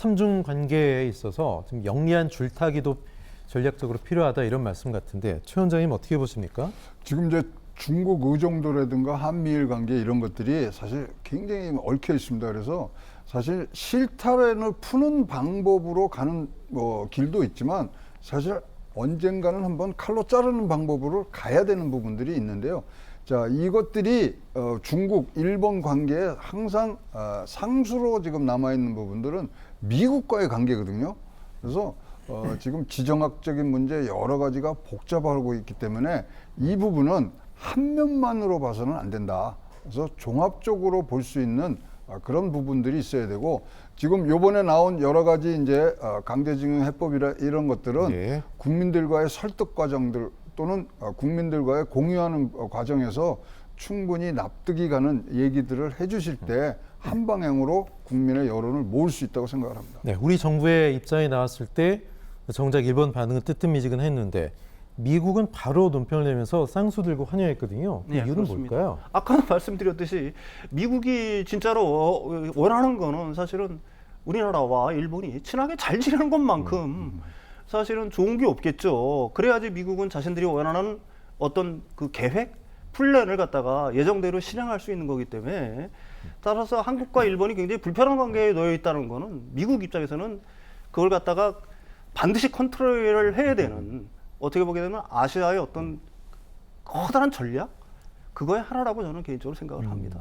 삼중 관계에 있어서 좀 영리한 줄타기도 전략적으로 필요하다 이런 말씀 같은데 최 원장님 어떻게 보십니까? 지금 이제 중국 의정도라든가 한미일 관계 이런 것들이 사실 굉장히 얽혀 있습니다. 그래서 사실 실타래를 푸는 방법으로 가는 뭐 길도 있지만 사실 언젠가는 한번 칼로 자르는 방법으로 가야 되는 부분들이 있는데요. 자, 이것들이 어, 중국, 일본 관계에 항상 어, 상수로 지금 남아 있는 부분들은 미국과의 관계거든요. 그래서 어, 지금 지정학적인 문제 여러 가지가 복잡하고 있기 때문에 이 부분은 한 면만으로 봐서는 안 된다. 그래서 종합적으로 볼 수 있는 어, 그런 부분들이 있어야 되고 지금 요번에 나온 여러 가지 이제 어, 강제징용 해법이라 이런 것들은 예. 국민들과의 설득 과정들 또는 어, 국민들과의 공유하는 어, 과정에서 충분히 납득이 가는 얘기들을 해주실 때 한 방향으로 국민의 여론을 모을 수 있다고 생각을 합니다. 네, 우리 정부의 입장이 나왔을 때 정작 일본 반응은 뜨뜻미지근했는데 미국은 바로 논평을 내면서 쌍수 들고 환영했거든요. 그 네, 이유는 그렇습니다. 뭘까요? 아까도 말씀드렸듯이 미국이 진짜로 원하는 거는 사실은 우리나라와 일본이 친하게 잘 지내는 것만큼 사실은 좋은 게 없겠죠. 그래야지 미국은 자신들이 원하는 어떤 그 계획, 플랜을 갖다가 예정대로 실행할 수 있는 거기 때문에 따라서 한국과 일본이 굉장히 불편한 관계에 놓여 있다는 거는 미국 입장에서는 그걸 갖다가 반드시 컨트롤을 해야 되는 어떻게 보게 되면 아시아의 어떤 커다란 전략 그거의 하나라고 저는 개인적으로 생각을 합니다.